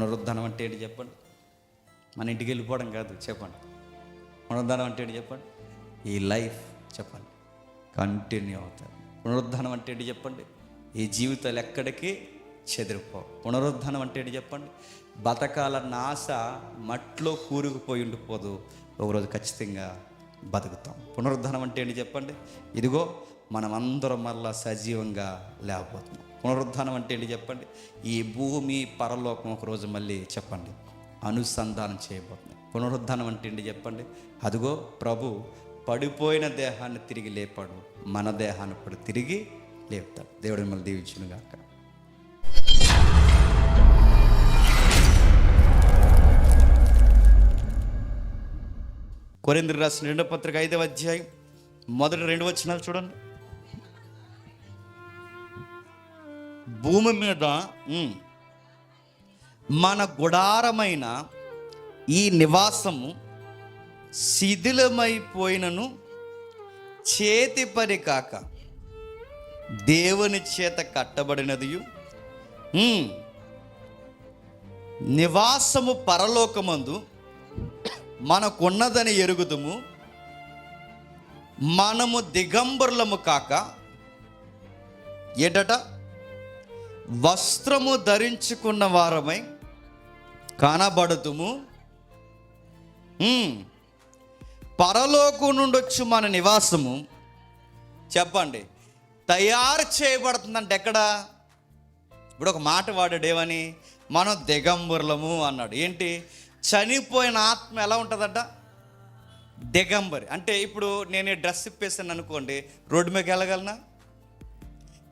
పునరుద్ధానం అంటే ఏంటి చెప్పండి? మన ఇంటికి వెళ్ళిపోవడం కాదు చెప్పండి. పునరుద్ధానం అంటే ఏంటి చెప్పండి? ఈ లైఫ్ చెప్పండి. కంటిన్యూ అవుతుంది పునరుద్ధానం అంటే ఏంటి చెప్పండి? ఈ జీవితాలు ఎక్కడికి చెదిరిపో. పునరుద్ధానం అంటే ఏంటి చెప్పండి? బతకాలన్న ఆశ మట్లో కూరుకుపోయి ఉండిపోదు. ఒకరోజు ఖచ్చితంగా బతుకుతాం. పునరుద్ధానం అంటే ఏంటి చెప్పండి? ఇదిగో మనమందరం అందరం మళ్ళా సజీవంగా లేకపోతున్నాం. పునరుద్ధానం అంటే ఏంటి చెప్పండి? ఈ భూమి పరలోకం ఒకరోజు మళ్ళీ చెప్పండి. అనుసంధానం చేయబోతుంది పునరుద్ధానం అంటే ఏంటి చెప్పండి? అదిగో ప్రభు పడిపోయిన దేహాన్ని తిరిగి లేపాడు. మన దేహాన్ని కూడా తిరిగి లేపుతాడు. దేవుడు మిమ్మల్ని దీవించును గాక. కొరింద్రి రాసిన రెండో పత్రిక ఐదవ అధ్యాయం. మొదటి రెండు వచ్చినాలు చూడండి. భూమి మీద మన గుడారమైన ఈ నివాసము శిథిలమైపోయినను చేతి పని కాక దేవుని చేత కట్టబడినది నివాసము పరలోకమందు మనకున్నదని ఎరుగుదుము. మనము దిగంబరులము కాక ఎడట వస్త్రము ధరించుకున్న వారమై కనబడుతుము పరలోకు నుండొచ్చు నుండి వచ్చి మన నివాసము. చెప్పండి. తయారు చేయబడుతుందంటే ఎక్కడ? ఇప్పుడు ఒక మాట వాడాడు ఏమని? మనం దిగంబరులము అన్నాడు. ఏంటి? చనిపోయిన ఆత్మ ఎలా ఉంటుందట? దిగంబరి. అంటే ఇప్పుడు నేను డ్రెస్ ఇప్పేసాను అనుకోండి రోడ్డు మీదకి వెళ్ళగలనా?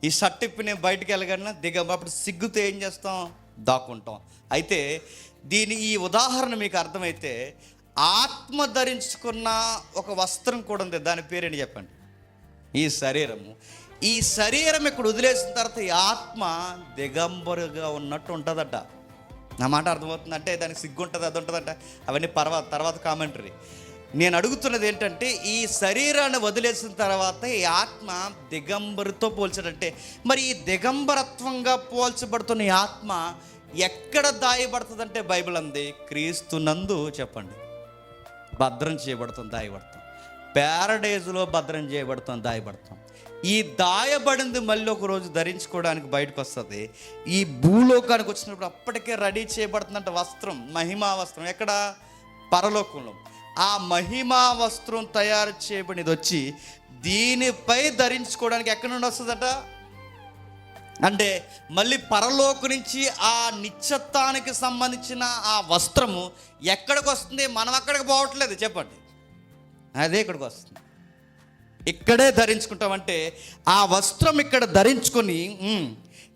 ఈ షర్ట్ ఇప్పి నేను వెళ్ళగలనా దిగం అప్పుడు సిగ్గుతో ఏం చేస్తాం? దాక్కుంటాం. అయితే దీని ఈ ఉదాహరణ మీకు అర్థమైతే ఆత్మ ధరించుకున్న ఒక వస్త్రం కూడా ఉంది. దాని పేరేంటి చెప్పండి? ఈ శరీరము. ఈ శరీరం ఇక్కడ వదిలేసిన తర్వాత ఈ ఆత్మ దిగంబరుగా ఉన్నట్టు ఉంటుందట. నా మాట అర్థమవుతుంది అంటే దానికి సిగ్గు ఉంటుంది అది ఉంటుందంట అవన్నీ తర్వాత తర్వాత కామెంటరీ. నేను అడుగుతున్నది ఏంటంటే ఈ శరీరాన్ని వదిలేసిన తర్వాత ఈ ఆత్మ దిగంబరితో పోల్చడంటే మరి ఈ దిగంబరత్వంగా పోల్చబడుతున్న ఈ ఆత్మ ఎక్కడ దాయబడుతుందంటే బైబిల్ అంది క్రీస్తునందు చెప్పండి. భద్రం చేయబడుతుంది దాయబడతాం ప్యారడైజ్లో భద్రం చేయబడతాం దాయబడతాం ఈ దాయబడింది మళ్ళీ ఒక రోజు ధరించుకోవడానికి బయటకు వస్తుంది. ఈ భూలోకానికి వచ్చినప్పుడు అప్పటికే రెడీ చేయబడుతుందంట వస్త్రం మహిమా వస్త్రం. ఎక్కడ? పరలోకంలో. ఆ మహిమా వస్త్రం తయారు చేయబడినది వచ్చి దీనిపై ధరించుకోవడానికి ఎక్కడి నుండి వస్తుందట? అంటే మళ్ళీ పరలోకు నుంచి ఆ నిత్యత్వానికి సంబంధించిన ఆ వస్త్రము ఎక్కడికి వస్తుంది? మనం అక్కడికి పోవట్లేదు చెప్పండి. అదే ఇక్కడికి వస్తుంది. ఇక్కడే ధరించుకుంటామంటే ఆ వస్త్రం ఇక్కడ ధరించుకొని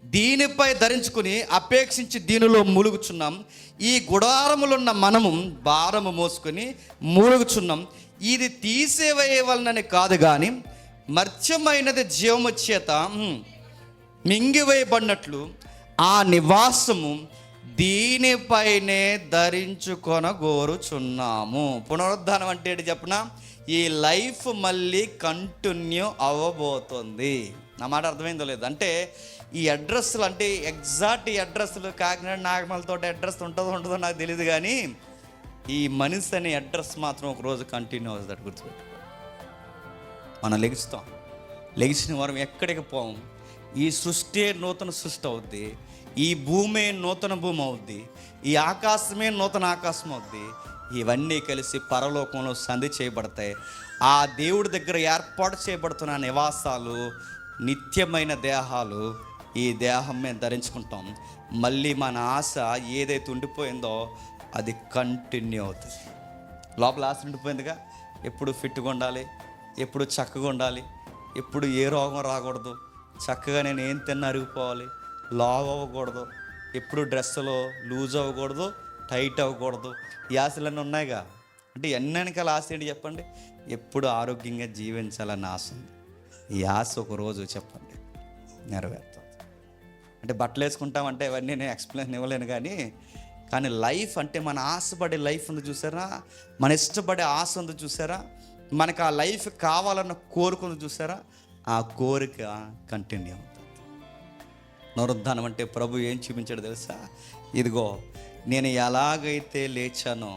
దీనిపై ధరించుకుని అపేక్షించి దీనిలో మూలుగుచున్నాం. ఈ గుడారములున్న మనము భారము మోసుకొని మూలుగుచున్నాం. ఇది తీసేవేయవలనని కాదు కానీ మర్చమైనది జీవము చేత మింగివేయబడినట్లు ఆ నివాసము దీనిపైనే ధరించుకొనగోరుచున్నాము. పునరుద్ధానం అంటే ఏంటి చెప్పిన? ఈ లైఫ్ మళ్ళీ కంటిన్యూ అవ్వబోతుంది. నా మాట అర్థమైందో లేదు? అంటే ఈ అడ్రస్లు అంటే ఎగ్జాక్ట్ ఈ అడ్రస్లు కాకినాడ నాగమలతో అడ్రస్ ఉంటుందో ఉంటుందో నాకు తెలియదు కానీ ఈ మనిషి అనే అడ్రస్ మాత్రం ఒక రోజు కంటిన్యూ అవుతుంది గుర్తుపెట్టు మనం లెగుస్తాం. లెగిసిన వారం ఎక్కడికి పోం? ఈ సృష్టి నూతన సృష్టి అవుద్ది ఈ భూమే నూతన భూమి అవుద్ది ఈ ఆకాశమే నూతన ఆకాశం అవుద్ది. ఇవన్నీ కలిసి పరలోకంలో సంధి చేయబడతాయి. ఆ దేవుడి దగ్గర ఏర్పాటు చేయబడుతున్న నివాసాలు నిత్యమైన దేహాలు ఈ దేహం మేము ధరించుకుంటాం. మళ్ళీ మన ఆశ ఏదైతే ఉండిపోయిందో అది కంటిన్యూ అవుతుంది. లోపల ఆశ ఉండిపోయిందిగా? ఎప్పుడు ఫిట్గా ఉండాలి? ఎప్పుడు చక్కగా ఉండాలి? ఎప్పుడు ఏ రోగం రాకూడదు? చక్కగా నేను ఏం తిన్న అరిగిపోవాలి? లావ్ అవ్వకూడదు. ఎప్పుడు డ్రెస్సులో లూజ్ అవ్వకూడదు? టైట్ అవ్వకూడదు? ఈ ఆశలన్నీ ఉన్నాయిగా? అంటే ఎన్ని వెనకాల ఆశ ఏంటి చెప్పండి? ఎప్పుడు ఆరోగ్యంగా జీవించాలన్న ఆశ ఉంది. ఈ ఆశ ఒక రోజు చెప్పండి. నెరవేరుతుంది. అంటే బట్టలు వేసుకుంటామంటే ఇవన్నీ నేను ఎక్స్ప్లెయిన్ ఇవ్వలేను కానీ కానీ లైఫ్ అంటే మన ఆశపడే లైఫ్ ఉంది చూసారా? మన ఇష్టపడే ఆశ ఉంది చూసారా? మనకు ఆ లైఫ్ కావాలన్న కోరిక ఉంది చూసారా? ఆ కోరిక కంటిన్యూ అవుతుంది. నరుద్ధానం అంటే ప్రభు ఏం చూపించాడు తెలుసా? ఇదిగో నేను ఎలాగైతే లేచానో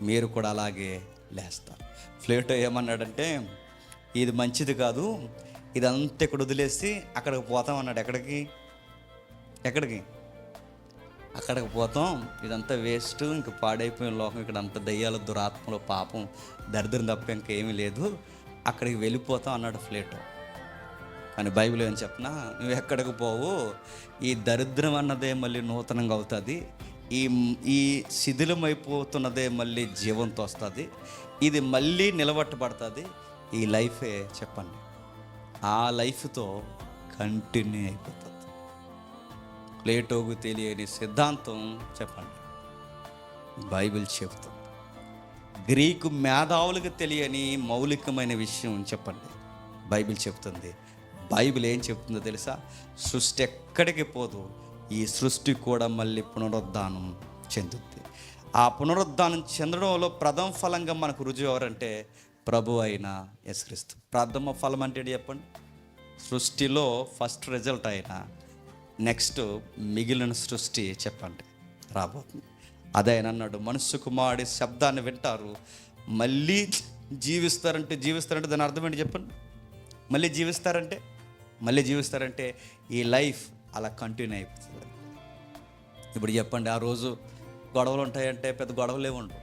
మీరు కూడా అలాగే లేస్తారు. ఫ్లేటో ఏమన్నాడంటే ఇది మంచిది కాదు ఇదంతా ఇక్కడ వదిలేసి అక్కడికి పోతాం అన్నాడు. ఎక్కడికి? ఎక్కడికి? అక్కడికి పోతాం. ఇదంతా వేస్ట్. ఇంక పాడైపోయిన లోకం. ఇక్కడ అంత దయ్యాల దురాత్మలో పాపం దరిద్రం తప్ప ఇంకేమీ లేదు. అక్కడికి వెళ్ళిపోతాం అన్నాడు ఫ్లేటో కానీ బైబిల్ ఏం చెప్పినా నువ్వు ఎక్కడికి పోవు? ఈ దరిద్రం అన్నదే మళ్ళీ నూతనంగా అవుతుంది. ఈ ఈ శిథిలమైపోతున్నదే మళ్ళీ జీవంతో వస్తుంది. ఇది మళ్ళీ నిలబట్టబడుతుంది. ఈ లైఫే చెప్పండి. ఆ లైఫ్తో కంటిన్యూ అయిపోతుంది. ప్లేటోకు తెలియని సిద్ధాంతం చెప్పండి. బైబిల్ చెబుతుంది. గ్రీకు మేధావులకు తెలియని మౌలికమైన విషయం చెప్పండి. బైబిల్ చెప్తుంది బైబిల్ ఏం చెప్తుందో తెలుసా? సృష్టి ఎక్కడికి పోదు ఈ సృష్టి కూడా మళ్ళీ పునరుద్ధానం చెందుద్ది. ఆ పునరుద్ధానం చెందడంలో ప్రథమ ఫలంగా మనకు రుజువు ఎవరంటే ప్రభు అయిన యశ్క్రీస్తు ప్రథమ ఫలం అంటే చెప్పండి? సృష్టిలో ఫస్ట్ రిజల్ట్ అయిన నెక్స్ట్ మిగిలిన సృష్టి చెప్పండి. రాబోతుంది. అదే ఆయన అన్నాడు మనస్సు కుమారుడి శబ్దాన్ని వింటారు. మళ్ళీ జీవిస్తారంటే జీవిస్తారంటే దాని అర్థం ఏంటి చెప్పండి. మళ్ళీ జీవిస్తారంటే మళ్ళీ జీవిస్తారంటే ఈ లైఫ్ అలా కంటిన్యూ అయిపోతుంది. ఇప్పుడు చెప్పండి ఆ రోజు గొడవలు ఉంటాయంటే పెద్ద గొడవలు ఏమి ఉండవు.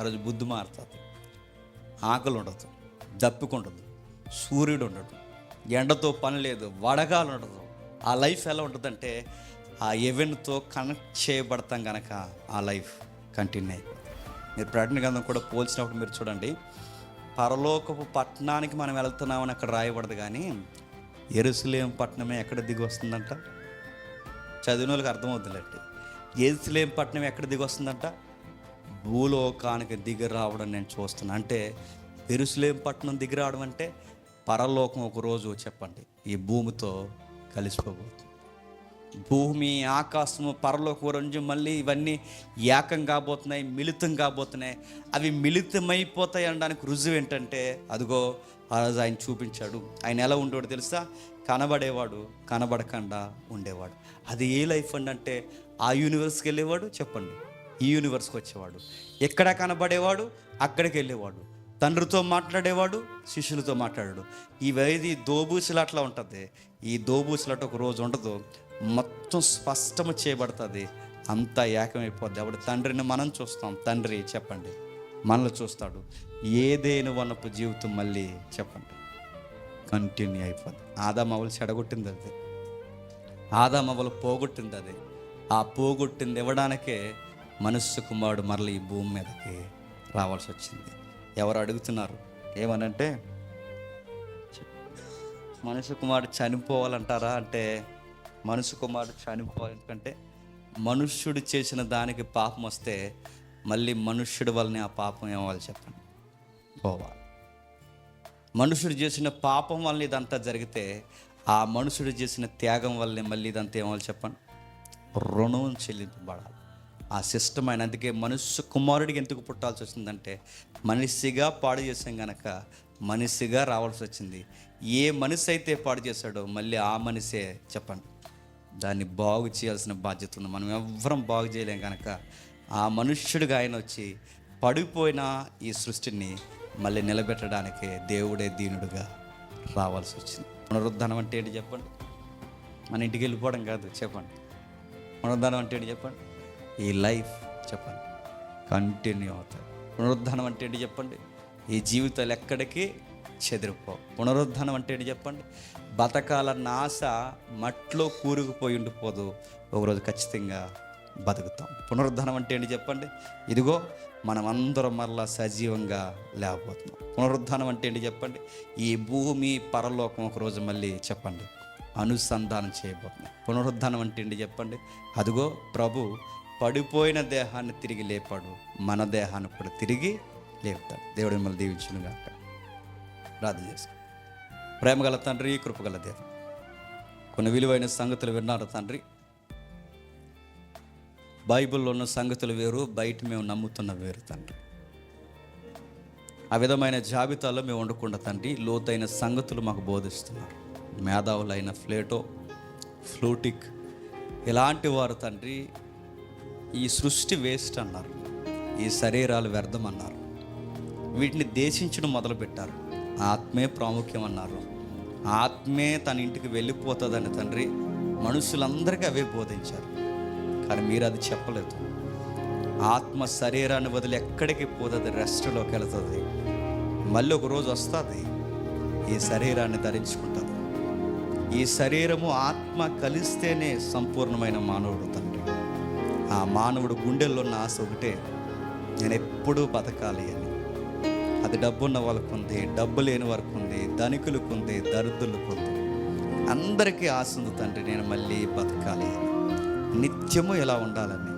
ఆ రోజు బుద్ధి మారుతుంది. ఆకలి ఉండదు. దప్పిక ఉండదు సూర్యుడు ఉండడు. ఎండతో పని లేదు. వడగాలు ఉండదు. ఆ లైఫ్ ఎలా ఉంటుందంటే ఆ ఈవెంట్తో కనెక్ట్ చేయబడతాం కనుక ఆ లైఫ్ కంటిన్యూ అయిపోతుంది మీరు ప్రకటన గంధం కూడా పోల్చినప్పుడు మీరు చూడండి. పరలోకపు పట్టణానికి మనం వెళ్తున్నామని అక్కడ రాయబడదు కానీ ఎరుసలేం పట్టణమే ఎక్కడ దిగి వస్తుందంట చదివిన వాళ్ళకి అర్థమవుతుందండి ఎరుసలేం పట్టణం ఎక్కడ దిగి వస్తుందంట భూలోకానికి దిగి రావడం నేను చూస్తున్నాను అంటే ఎరుసలేం పట్టణం దిగి రావడం అంటే పరలోకం ఒక రోజు చెప్పండి. ఈ భూమితో కలిసిపోబోతుంది. భూమి ఆకాశము పరలోక రంజు మళ్ళీ ఇవన్నీ ఏకం కాబోతున్నాయి మిళితం కాబోతున్నాయి. అవి మిళితమైపోతాయి అనడానికి రుజువు ఏంటంటే అదిగో ఆ రోజు ఆయన చూపించాడు. ఆయన ఎలా ఉండేవాడు తెలుసా? కనబడేవాడు కనబడకుండా ఉండేవాడు. అది ఏ లైఫ్ అండి అంటే ఆ యూనివర్స్కి వెళ్ళేవాడు? చెప్పండి. ఈ యూనివర్స్కి వచ్చేవాడు. ఎక్కడ కనబడేవాడు? అక్కడికి వెళ్ళేవాడు. తండ్రితో మాట్లాడేవాడు శిష్యులతో మాట్లాడాడు. ఈ వేది దోబూసులు అట్లా ఉంటుంది. ఈ దోబూసులట ఒక రోజు ఉండదు. మొత్తం స్పష్టము చేయబడుతుంది. అంతా ఏకమైపోద్ది. అప్పుడు తండ్రిని మనం చూస్తాం. తండ్రి చెప్పండి. మనల్ని చూస్తాడు. ఏదైనా వనపు జీవితం మళ్ళీ చెప్పండి. కంటిన్యూ అయిపోద్ది. ఆదామవలు చెడగొట్టింది అది. ఆదామవలు పోగొట్టింది అది. ఆ పోగొట్టింది ఇవ్వడానికే మనుష్య కుమారుడు మరల ఈ భూమి మీదకి రావాల్సి వచ్చింది. ఎవరు అడుగుతున్నారు? ఏమనంటే మనుష్య కుమారుడు చనిపోవాలంటారా? అంటే మనుష్య కుమారుడు చనిపోవాలి. ఎందుకంటే మనుష్యుడు చేసిన దానికి పాపం వస్తే మళ్ళీ మనుష్యుడి వల్లనే ఆ పాపం ఏమవ్వాలి చెప్పండి? పోవాలి మనుషుడు చేసిన పాపం వల్ల ఇదంతా జరిగితే ఆ మనుషుడు చేసిన త్యాగం వల్లనే మళ్ళీ ఇదంతా ఏమవాలి చెప్పండి? రుణం చెల్లింపబడాలి. ఆ సిస్టమ్ అయిన అందుకే మనుష్య కుమారుడికి ఎందుకు పుట్టాల్సి వచ్చిందంటే మనిషిగా పాడు చేసాం గనక మనిషిగా రావాల్సి వచ్చింది. ఏ మనిషి అయితే పాడు చేశాడో మళ్ళీ ఆ మనిషే చెప్పండి. దాన్ని బాగు చేయాల్సిన బాధ్యత ఉంది. మనం ఎవ్వరం బాగు చేయలేం కనుక ఆ మనుష్యుడిగా ఆయన వచ్చి పడిపోయిన ఈ సృష్టిని మళ్ళీ నిలబెట్టడానికి దేవుడే దీనుడుగా రావాల్సి వచ్చింది. పునరుద్ధానం అంటే ఏంటి చెప్పండి? మన ఇంటికి వెళ్ళిపోవడం కాదు చెప్పండి. పునరుద్ధానం అంటే ఏంటి చెప్పండి? ఈ లైఫ్ చెప్పండి. కంటిన్యూ అవుతుంది పునరుద్ధానం అంటే ఏంటి చెప్పండి? ఈ జీవితాలు ఎక్కడికి చెదిరిపో పునరుద్ధానం అంటే ఏంటి చెప్పండి? బతకాలన్న ఆశ మట్లో కూరుకుపోయి ఉండిపోదు. ఒకరోజు ఖచ్చితంగా బతుకుతాం. పునరుద్ధానం అంటే ఏంటి చెప్పండి? ఇదిగో మనం అందరం మరలా సజీవంగా లేకపోతున్నాం. పునరుద్ధానం అంటే ఏంటి చెప్పండి? ఈ భూమి పరలోకం ఒకరోజు మళ్ళీ చెప్పండి. అనుసంధానం చేయబోతున్నాం. పునరుద్ధానం అంటే ఏంటి చెప్పండి? అదిగో ప్రభు పడిపోయిన దేహాన్ని తిరిగి లేపాడు. మన దేహాన్ని కూడా తిరిగి లేపుతాడు. దేవుడు మిమ్మల్ని దీవించును గాక ప్రార్థన చేసుకో ప్రేమగల తండ్రి కృపగల దేవ. కొన్ని విలువైన సంగతులు విన్నారు తండ్రి? బైబిల్లో ఉన్న సంగతులు వేరు బయట మేము నమ్ముతున్న వేరు తండ్రి. ఆ విధమైన జాబితాలో మేము ఉండకుండా తండ్రి లోతైన సంగతులు మాకు బోధిస్తున్నారు. మేధావులైన ఫ్లేటో ఫ్లూటిక్ ఇలాంటి వారు తండ్రి ఈ సృష్టి వేస్ట్ అన్నారు. ఈ శరీరాలు వ్యర్థం అన్నారు. వీటిని దేశించడం మొదలుపెట్టారు. ఆత్మే ప్రాముఖ్యం అన్నారు. ఆత్మే తన ఇంటికి వెళ్ళిపోతుందని తండ్రి మనుషులందరికీ అవే బోధించారు. కానీ మీరు అది చెప్పలేదు. ఆత్మ శరీరాన్ని వదిలి ఎక్కడికి పోతుంది? రెస్ట్లోకి వెళుతుంది. మళ్ళీ ఒక రోజు వస్తుంది. ఈ శరీరాన్ని ధరించుకుంటుంది. ఈ శరీరము ఆత్మ కలిస్తేనే సంపూర్ణమైన మానవుడు తండ్రి. ఆ మానవుడు గుండెల్లో ఉన్న ఆశ ఒకటే నేను ఎప్పుడూ బతకాలి అని. అది డబ్బున్న వాళ్ళకు ఉంది డబ్బు లేని వారికి ఉంది ధనికులకు ఉంది దరిద్రులకు ఉంది అందరికీ ఆశ ఉంది తండ్రి నేను మళ్ళీ బతకాలి అని. నిత్యము ఇలా ఉండాలని?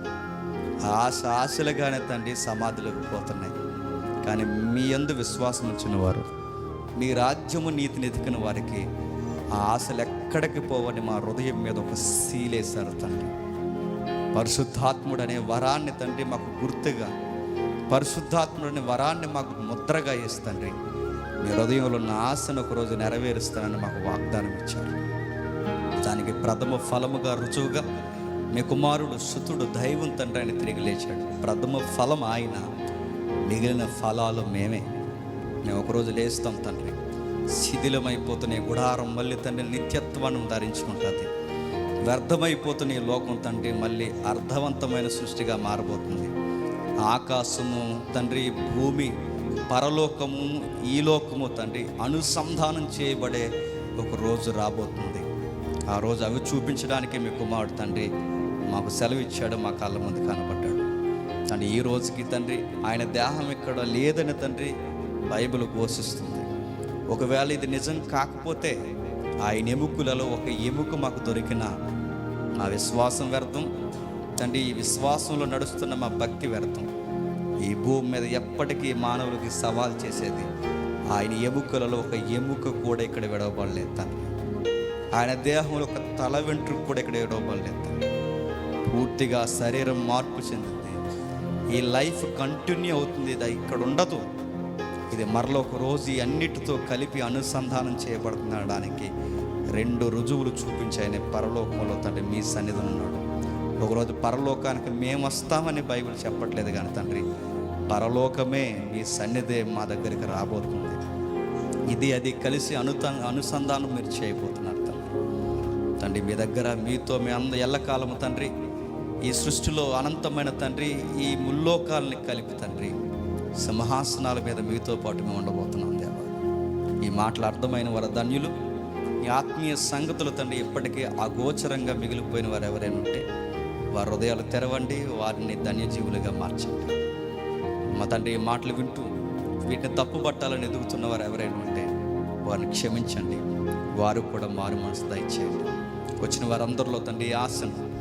ఆశ ఆశలుగానే తండ్రి సమాధులకు పోతున్నాయి. కానీ మీ అందు విశ్వాసం ఉంచిన వారు మీ రాజ్యము నీతిని ఎదిగిన వారికి ఆ ఆశలు ఎక్కడికి పోవని మా హృదయం మీద ఒక సీలేశారు తండ్రి. పరిశుద్ధాత్ముడు అనే వరాన్ని తండ్రి మాకు గుర్తుగా పరిశుద్ధాత్ముడు అనే వరాన్ని మాకు ముద్రగా ఇస్తండ్రి మీ హృదయంలో ఉన్న ఆశను ఒకరోజు నెరవేరుస్తానని మాకు వాగ్దానం ఇచ్చారు. దానికి ప్రథమ ఫలముగా రుజువుగా మీ కుమారుడు సుతుడు దైవం తండ్రి ఆయన తిరిగి లేచాడు. ప్రథమ ఫలం ఆయన మిగిలిన ఫలాలు మేమే. మేము ఒకరోజు లేస్తాం తండ్రి. శిథిలమైపోతున్న గుడారం మళ్ళీ తండ్రి నిత్యత్వాన్ని ధరించుకుంటుంది వ్యర్థమైపోతున్న ఈ లోకం తండ్రి మళ్ళీ అర్థవంతమైన సృష్టిగా మారబోతుంది. ఆకాశము తండ్రి భూమి పరలోకము ఈ లోకము తండ్రి అనుసంధానం చేయబడే ఒక రోజు రాబోతుంది. ఆ రోజు అవి చూపించడానికి మీ కుమారుడు తండ్రి మాకు సెలవు ఇచ్చాడు మా కళ్ళ ముందు కనబడ్డాడు. తండ్రి ఈ రోజుకి తండ్రి ఆయన దేహం ఇక్కడ లేదని తండ్రి బైబిల్ ఘోషిస్తుంది ఒకవేళ ఇది నిజం కాకపోతే ఆయన ఎముకలలో ఒక ఎముక మాకు దొరికిన మా విశ్వాసం వ్యర్థం. తండ్రి ఈ విశ్వాసంలో నడుస్తున్న మా భక్తి వ్యర్థం. ఈ భూమి మీద ఎప్పటికీ మానవులకి సవాల్ చేసేది ఆయన ఎముకలలో ఒక ఎముక కూడా ఇక్కడ విడవబడలేదు తండ్రి. ఆయన దేహంలో ఒక తల వెంట్రుకు కూడా ఇక్కడ విడవబడలేదు తండ్రి. పూర్తిగా శరీరం మార్పు చెందింది. ఈ లైఫ్ కంటిన్యూ అవుతుంది. ఇది ఇక్కడ ఉండదు. ఇది మరలో ఒక రోజు ఈ అన్నిటితో కలిపి అనుసంధానం చేయబడుతుందనడానికి రెండు రుజువులు చూపించాయని పరలోకంలో తండ్రి మీ సన్నిధిని ఉన్నాడు. ఒకరోజు పరలోకానికి మేము వస్తామని బైబిల్ చెప్పట్లేదు కానీ తండ్రి పరలోకమే మీ సన్నిధే మా దగ్గరికి రాబోతుంది. ఇది అది కలిసి అనుత అనుసంధానం మీరు చేయబోతున్నారు తండ్రి. తండ్రి మీ దగ్గర మీతో మీ అంద ఎల్లకాలము తండ్రి ఈ సృష్టిలో అనంతమైన తండ్రి ఈ ముల్లోకాలని కలిపి తండ్రి సింహాసనాల మీద మీతో పాటు మేము ఉండబోతున్నాం దేవ. ఈ మాటలు అర్థమైన వారు ధన్యులు. ఈ ఆత్మీయ సంగతులు తండ్రి ఇప్పటికే అగోచరంగా మిగిలిపోయిన వారు ఎవరైనా ఉంటే వారి హృదయాలు తెరవండి వారిని ధన్యజీవులుగా మార్చండి. మా తండ్రి ఈ మాటలు వింటూ వీటిని తప్పుబట్టాలని ఎదుగుతున్న వారు ఎవరైనా ఉంటే వారిని క్షమించండి. వారు కూడా మారు మనసు దయచేయండి. వచ్చిన వారందరిలో తండ్రి ఈ ఆశను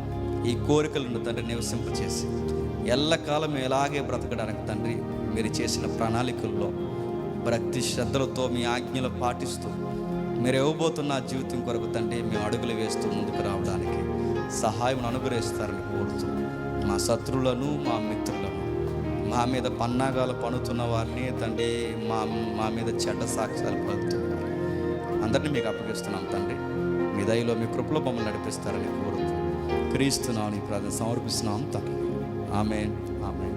ఈ కోరికలను తండ్రి నివసింపచేసి ఎల్లకాలం ఎలాగే బ్రతకడానికి తండ్రి మీరు చేసిన ప్రణాళికల్లో భక్తి శ్రద్ధలతో మీ ఆజ్ఞలు పాటిస్తూ మీరు ఇవ్వబోతున్న జీవితం కొరకు తండ్రి మేము అడుగులు వేస్తూ ముందుకు రావడానికి సహాయం అనుగ్రహిస్తారని కోరుతూ మా శత్రువులను మా మిత్రులను మా మీద పన్నాగాలు పనుతున్న వారిని తండ్రి మా మా మీద చెడ్డ సాక్ష్యాలు పలుకుతున్నారు అందరినీ మీకు అప్పగిస్తున్నాం తండ్రి. మీ దయలో మీ కృపలో మమ్మల్ని నడిపిస్తారని కోరుతూ క్రీస్తున్నాం ఈ ప్రార్థన సమర్పిస్తున్నాం తండ్రి. Amen. Amen.